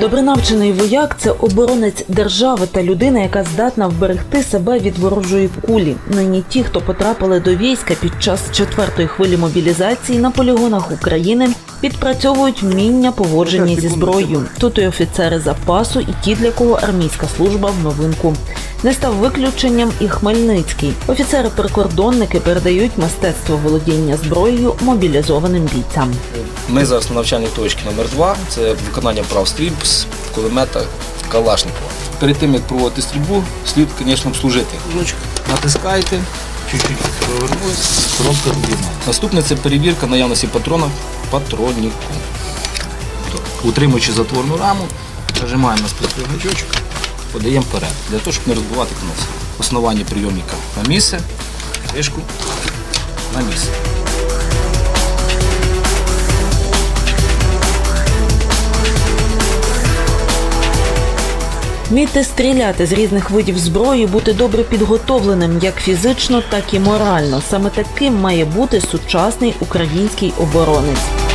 Добре навчений вояк це оборонець держави та людина, яка здатна вберегти себе від ворожої кулі. Нині ті, хто потрапили до війська під час четвертої хвилі мобілізації на полігонах України, відпрацьовують вміння поводження зі зброєю. Тут і офіцери запасу, і ті, для кого армійська служба в новинку. Не став виключенням і Хмельницький. Офіцери-прикордонники передають мистецтво володіння зброєю мобілізованим бійцям. Ми зараз на навчальній точці номер 2 це виконання прав стрільб з кулемета Калашникова. Перед тим як проводити стрільбу, слід, звісно, служити. Ручку натискаєте, чуть-чуть повернулись, коробка. Наступне це перевірка наявності патрона патроніку. Тобто, Утримуючи затворну раму, нажимаємо на спритний гачочок, подаємо вперед, для того, щоб не розбивати кнопку. Основання прийомника на місце, кришку на місце. Вміти стріляти з різних видів зброї, бути добре підготовленим як фізично, так і морально. Саме таким має бути сучасний український оборонець.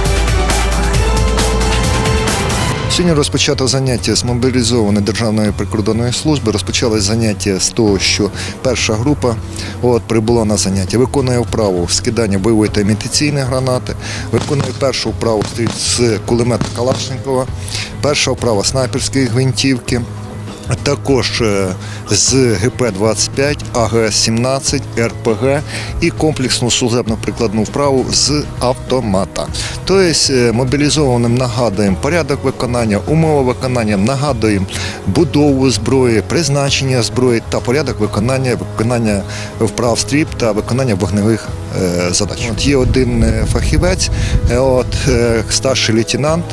Сьогодні розпочато заняття з мобілізованої державної прикордонної служби. Розпочалось заняття з того, що перша група от, прибула на заняття, виконує вправу скидання бойової та імітаційної гранати, виконує першу вправу з кулемета Калашникова, перша вправа снайперської гвинтівки. Також е, з ГП-25, АГС-17, РПГ і комплексну служебно прикладну вправу з автомата. Тобто е, мобілізованим нагадуємо порядок виконання, умови виконання, нагадуємо будову зброї, призначення зброї та порядок виконання, виконання вправ стріб та виконання вогневих задач. От є один е, фахівець, е, от, е, старший лейтенант,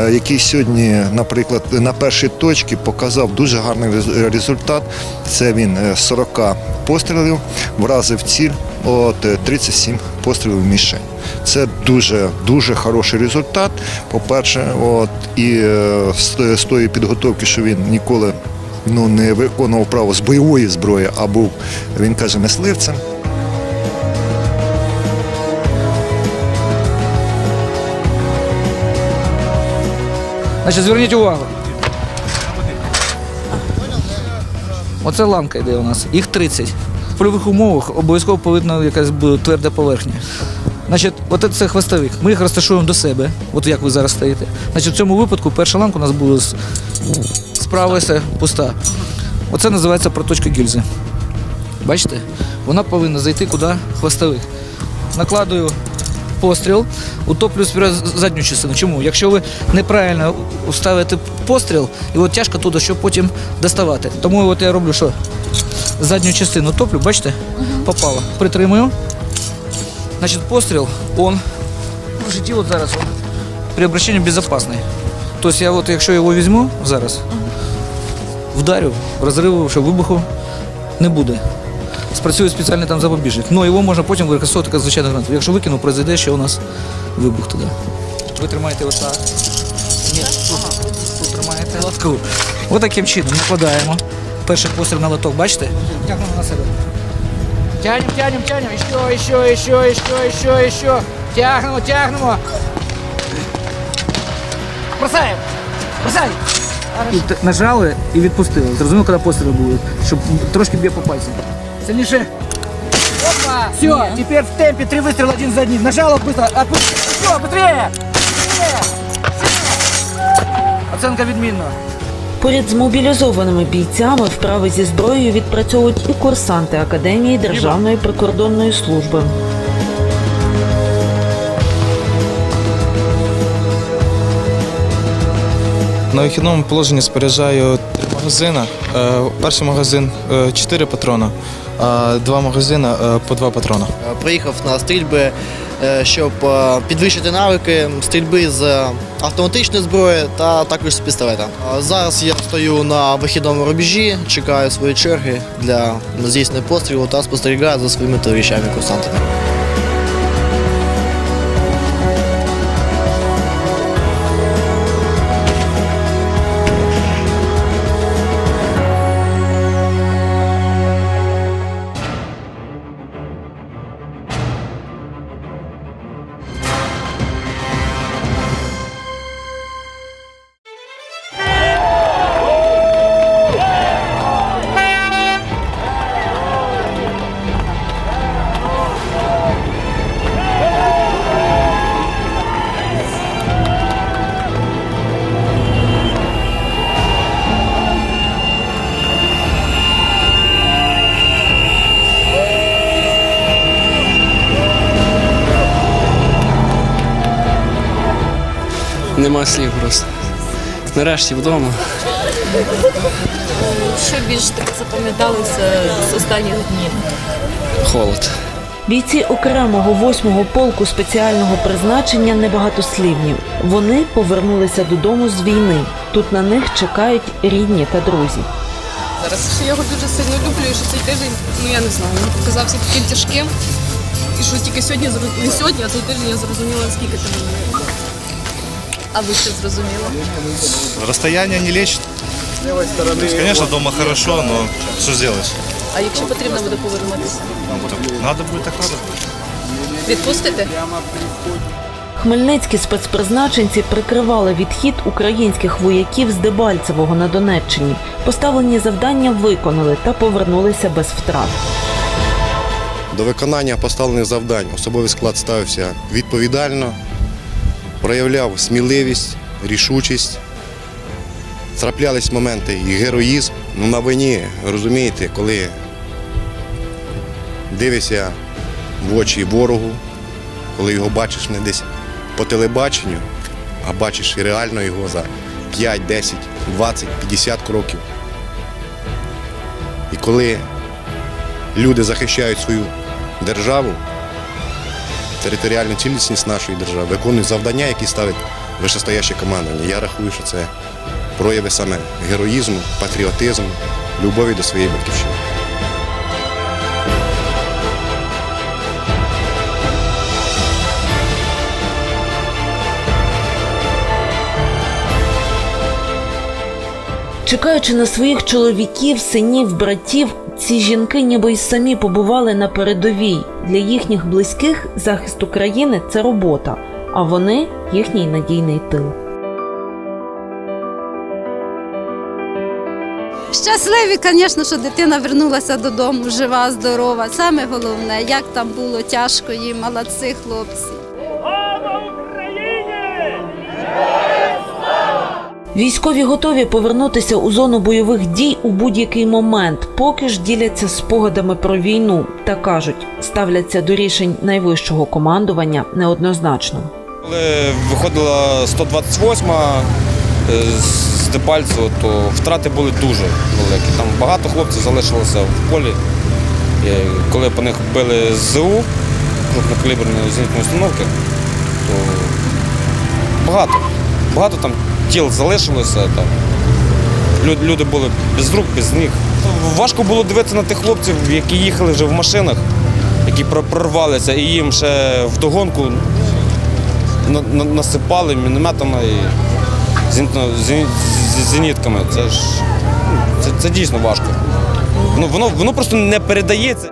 е, який сьогодні, наприклад, на першій точці показав дуже гарний результат. Це він е, 40 пострілів вразив ціль, от е, 37 пострілів мішень. Це дуже дуже хороший результат. По-перше, от і е, з тої підготовки, що він ніколи ну не виконував право з бойової зброї, а був він каже мисливцем. Значить, зверніть увагу. Оце ланка йде у нас. Їх 30. В польових умовах обов'язково повинна якась бути тверда поверхня. Значить, от це хвостовик. Ми їх розташуємо до себе, от як ви зараз стоїте. Значить, в цьому випадку перша ланка у нас справа все пуста. Оце називається проточка гільзи. Бачите? Вона повинна зайти куди? Хвостовик. Накладую постріл, утоплю задню частину. Чому? Якщо ви неправильно вставите постріл, і от тяжко туди, щоб потім доставати. Тому от я роблю що? Задню частину топлю, бачите? Попало. Притримую. Значить, постріл, он в житті от зараз он, при обращенні безпечний. Тобто я от, якщо його візьму зараз, вдарю, розриву, що вибуху не буде. Спрацює спеціальний там запобіжник. Ну його можна потім використовувати як звичайну гранату. Якщо викину, произойде, що у нас вибух туди. Ви тримаєте отак. Ні, тут, тут тримаєте лотку. Ось таким чином накладаємо. Перший постріл на лоток, бачите? Тягнемо на себе. Тянем, тянем, тянем. Еще, еще, еще, еще, еще, еще. Тягнемо, тягнемо. Бросаємо. Бросай. І т- нажали і відпустили. Зрозуміло, коли постріли будуть, щоб трошки б'є по пальцям Сильніше. Опа! Все, теперь в темпе три выстрела один за одним. Нажала быстро, отпусти. Все, быстрее! Быстрее! Сильнее! Оценка відмінна. Поряд з мобілізованими бійцями вправи зі зброєю відпрацьовують і курсанти Академії Державної прикордонної служби. На вихідному положенні споряджаю три магазини. Е, Перший магазин 4 патрона, а два магазини е, по два патрона. Приїхав на стрільби, е, щоб е, підвищити навики стрільби з автоматичної зброї та також з пістолета. Зараз я стою на вихідному рубежі, чекаю свої черги для здійснення пострілу та спостерігаю за своїми товаришами курсантами. Нема слів просто. Нарешті вдома. Що більш так запам'яталося з останніх днів? Холод. Бійці окремого 8-го полку спеціального призначення небагатослівні. Вони повернулися додому з війни. Тут на них чекають рідні та друзі. Зараз що я його дуже сильно люблю, і що цей тиждень, ну я не знаю, він показався таким тяжким. І що тільки сьогодні не сьогодні, а цей тиждень я зрозуміла, наскільки любиш. А ви що зрозуміли? Расстояние не лечит. То есть, конечно, дома хорошо, но что сделаешь? А якщо потрібно буде повернутися? Надо будет, так надо будет. Відпустите? Хмельницькі спецпризначенці прикривали відхід українських вояків з Дебальцевого на Донеччині. Поставлені завдання виконали та повернулися без втрат. До виконання поставлених завдань особовий склад ставився відповідально, проявляв сміливість, рішучість. Траплялись моменти і героїзм. Ну, на війні, розумієте, коли дивишся в очі ворогу, коли його бачиш не десь по телебаченню, а бачиш і реально його за 5, 10, 20, 50 кроків. І коли люди захищають свою державу, територіальну цілісність нашої держави, виконують завдання, які ставить вищестояще командування. Я рахую, що це прояви саме героїзму, патріотизму, любові до своєї батьківщини. Чекаючи на своїх чоловіків, синів, братів, ці жінки ніби й самі побували на передовій. Для їхніх близьких захист України це робота, а вони їхній надійний тил. Щасливі, звісно, що дитина вернулася додому, жива, здорова. Саме головне, як там було тяжко їм, молодці хлопці. Військові готові повернутися у зону бойових дій у будь-який момент, поки ж діляться спогадами про війну та кажуть, ставляться до рішень найвищого командування неоднозначно. Коли виходила 128 е, з Дебальцево, то втрати були дуже великі. Там багато хлопців залишилося в полі. Коли по них били ЗУ, крупнокаліберні зенітні установки, то багато. Багато там тіл залишилося. Там. Лю- Люди були без рук, без ніг. Важко було дивитися на тих хлопців, які їхали вже в машинах, які прорвалися, і їм ще вдогонку на- на- насипали мінометами і зенітками. Це ж це, це дійсно важко. Воно, воно, воно просто не передається.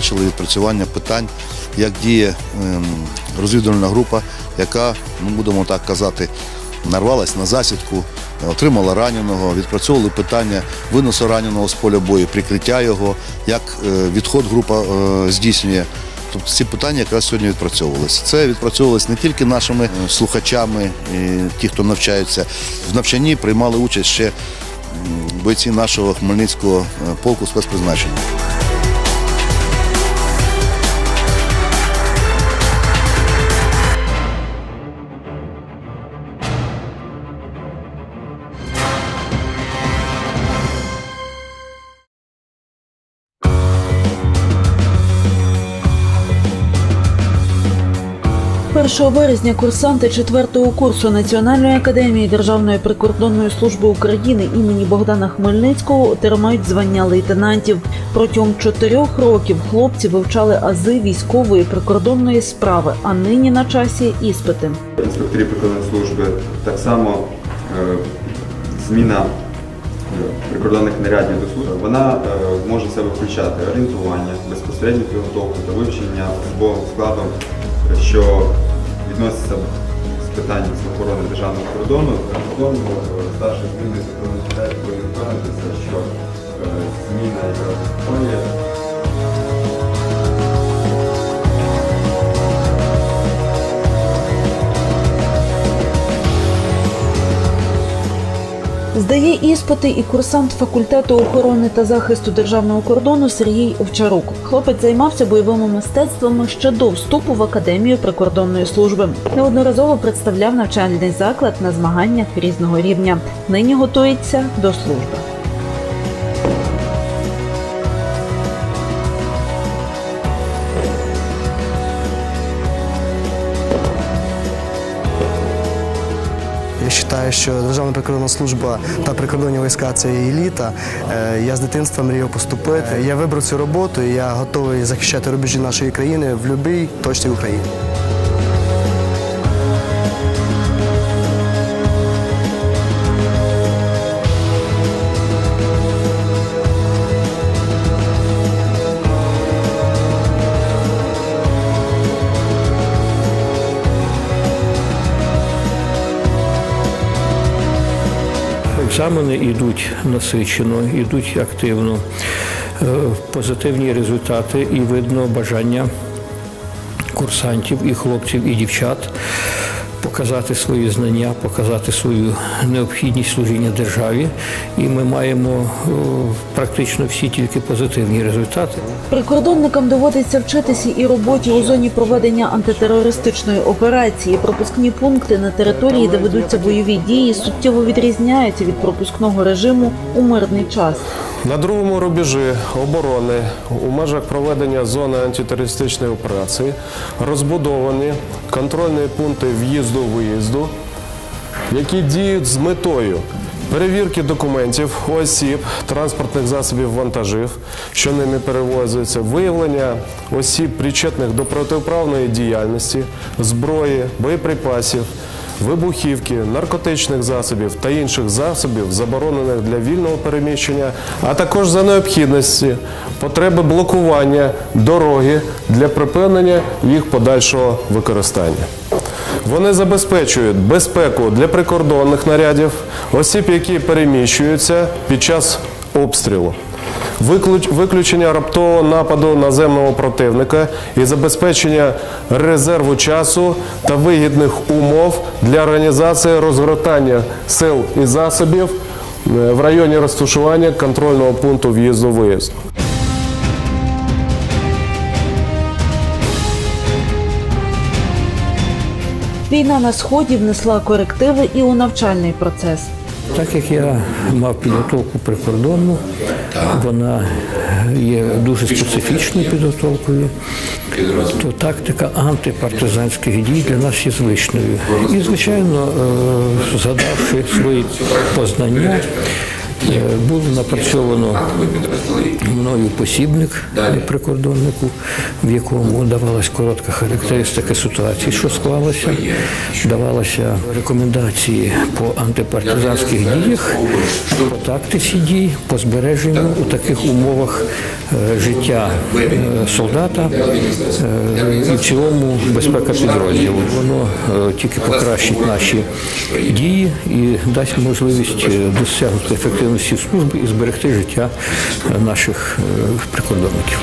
Ви бачили відпрацювання питань, як діє ем, розвідувальна група, яка, ну будемо так казати, нарвалась на засідку, отримала раненого, відпрацьовували питання виносу раненого з поля бою, прикриття його, як е, відход група е, здійснює. Тобто ці питання якраз сьогодні відпрацьовувалися. Це відпрацьовувалось не тільки нашими е, слухачами, ті, хто навчаються. В навчанні приймали участь ще бойці нашого Хмельницького полку спецпризначення. 1 березня курсанти 4 курсу Національної академії Державної прикордонної служби України імені Богдана Хмельницького отримають звання лейтенантів. Протягом чотирьох років хлопці вивчали ази військової прикордонної справи, а нині на часі іспити. Інспекторі прикордонної служби так само е, зміна е, прикордонних нарядів до служби, вона е, може себе включати орієнтування, безпосередню підготовку та вивчення службовим складом. Що відноситься з питань охорони державного кордону. Кордону старший зміни законодавства, що е, зміна, яка входить, Здає іспити і курсант факультету охорони та захисту державного кордону Сергій Овчарук. Хлопець займався бойовими мистецтвами ще до вступу в академію прикордонної служби. Неодноразово представляв навчальний заклад на змаганнях різного рівня. Нині готується до служби. Вважаю, що Державна прикордонна служба та прикордонні війська це еліта. Е, Я з дитинства мріяв поступити. Я вибрав цю роботу і я готовий захищати рубежі нашої країни в будь-якій точці України. Екзамени йдуть насичено, йдуть активно. Е, Позитивні результати і видно бажання курсантів і хлопців, і дівчат показати свої знання, показати свою необхідність служіння державі. І ми маємо практично всі тільки позитивні результати. Прикордонникам доводиться вчитися і роботі у зоні проведення антитерористичної операції. Пропускні пункти на території, де ведуться бойові дії, суттєво відрізняються від пропускного режиму у мирний час. На другому рубежі оборони у межах проведення зони антитерористичної операції розбудовані контрольні пункти в'їзду-виїзду, які діють з метою перевірки документів, осіб, транспортних засобів вантажів, що ними перевозяться, виявлення осіб, причетних до протиправної діяльності, зброї, боєприпасів, вибухівки, наркотичних засобів та інших засобів, заборонених для вільного переміщення, а також за необхідності потреби блокування дороги для припинення їх подальшого використання. Вони забезпечують безпеку для прикордонних нарядів, осіб, які переміщуються під час обстрілу. Виключ- Виключення раптового нападу наземного противника і забезпечення резерву часу та вигідних умов для організації розгортання сил і засобів е, в районі розташування контрольного пункту в'їзду-виїзду. Війна на сході внесла корективи і у навчальний процес. Так як я мав підготовку прикордонну, вона є дуже специфічною підготовкою, то тактика антипартизанських дій для нас є звичною. І, звичайно, е, згадавши свої познання, було напрацьовано мною посібник прикордоннику, в якому давалась коротка характеристика ситуації, що склалася, давалися рекомендації по антипартизанських діях, по тактиці дій, по збереженню у таких умовах е, життя е, солдата. Е, і в цілому безпека підрозділу. Воно е, тільки покращить наші дії і дасть можливість е, досягнути ефективності служби і зберегти життя наших е, прикордонників.